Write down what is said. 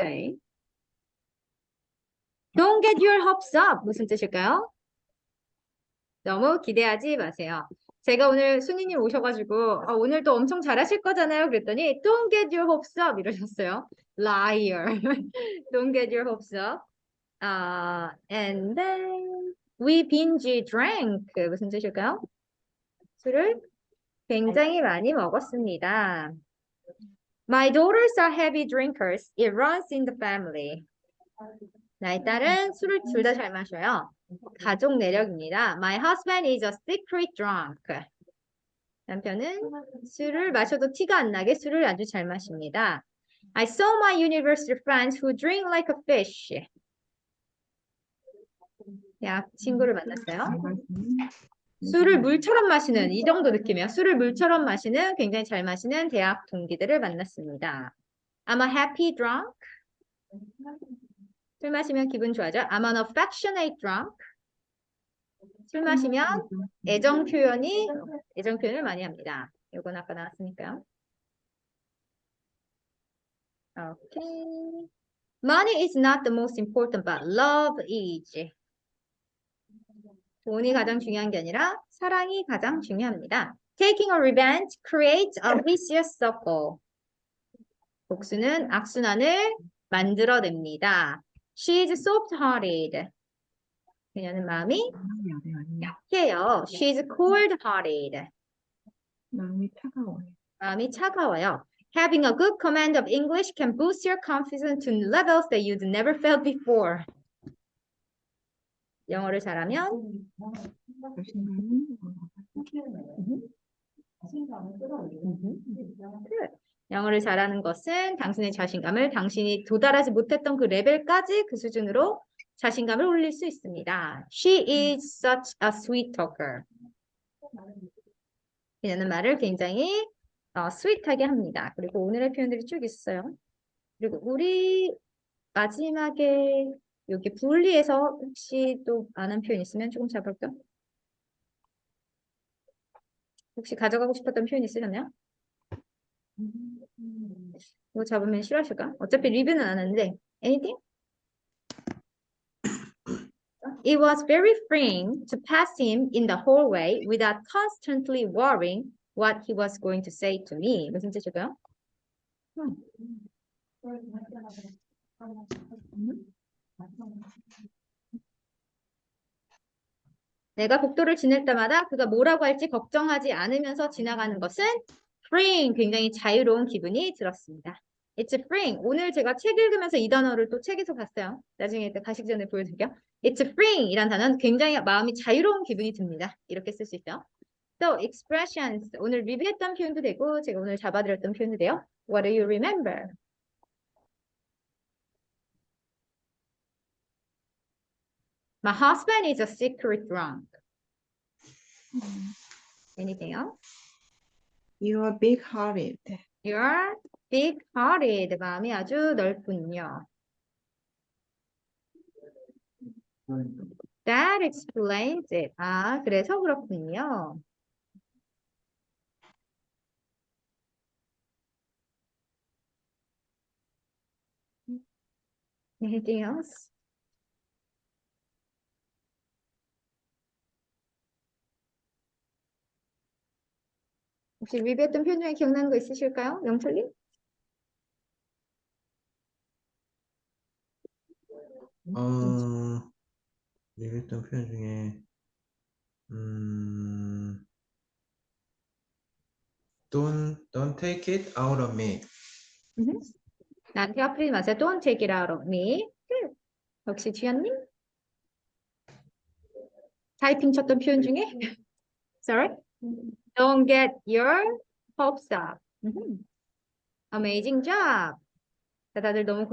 say. Don't get your hopes up. 무슨 뜻일까요? 너무 기대하지 마세요. 제가 오늘 순이님 오셔가지고 아, 오늘 또 엄청 잘하실 거잖아요. 그랬더니 Don't get your hopes up 이러셨어요. Liar. Don't get your hopes up. 아, and then we binge drank. 무슨 뜻일까요? 술을 굉장히 많이 먹었습니다. My daughters are heavy drinkers. It runs in the family. 나의 딸은 술을 둘 다 잘 마셔요. 가족 내력입니다. My husband is a secret drunk. 남편은 술을 마셔도 티가 안 나게 술을 아주 잘 마십니다. I saw my university friends who drink like a fish. 야, 친구를 만났어요. 술을 물처럼 마시는 이 정도 느낌이에요. 술을 물처럼 마시는 굉장히 잘 마시는 대학 동기들을 만났습니다. I'm a happy drunk. 술 마시면 기분 좋아져. I'm an affectionate drunk. 술 마시면 애정 표현이 애정 표현을 많이 합니다. 이건 아까 나왔으니까요. 오케이. Money is not the most important, but love is. 돈이 가장 중요한 게 아니라 사랑이 가장 중요합니다. Taking a revenge creates a vicious circle. 복수는 악순환을 만들어냅니다. She is soft-hearted. 그녀는 마음이 약해요. She is cold-hearted. 마음이 차가워요. 마음이 차가워요. Having a good command of English can boost your confidence to levels that you'd never felt before. 영어를 잘하면 Good. 영어를 잘하는 것은 당신의 자신감을 당신이 도달하지 못했던 그 레벨까지 그 수준으로 자신감을 올릴 수 있습니다. She is such a sweet talker. 그녀는 말을 굉장히 어, 스윗하게 합니다. 그리고 오늘의 표현들이 쭉 있어요. 그리고 우리 마지막에 여기 분리해서 혹시 또 아는 표현 있으면 조금 잡을까요? 혹시 가져가고 싶었던 표현 있으셨나요? 이거 잡으면 싫어하실까? 어차피 리뷰는 안 하는데 anything? It was very freeing to pass him in the hallway without constantly worrying what he was going to say to me. 무슨 뜻일까요? 음. 내가 복도를 지낼 때마다 그가 뭐라고 할지 걱정하지 않으면서 지나가는 것은 freeing, 굉장히 자유로운 기분이 들었습니다. It's freeing. 오늘 제가 책 읽으면서 이 단어를 또 책에서 봤어요. 나중에 또 가시기 전에 보여드릴게요. It's freeing 이란 단어는 굉장히 마음이 자유로운 기분이 듭니다. 이렇게 쓸 수 있죠. So expressions. 오늘 리뷰했던 표현도 되고 제가 오늘 잡아드렸던 표현도 돼요. What do you remember? My husband is a secret drunk. Anything else? You are big-hearted. You're big-hearted. 마음이 아주 넓군요. That explains it. 아, 그래서 그렇군요. Anything else? 혹시 리뷰했던 표현 중에 기억나는 거 있으실까요? 영철님? 어, 얘기했던 표현 중에, 음, don't, don't take it out of me. 나한테 화풀이지 마세요. Don't take it out of me. Good. 역시 주연님? 타이핑 쳤던 표현 중에? Sorry? Don't get your hopes up. Amazing job. 자, 다들 너무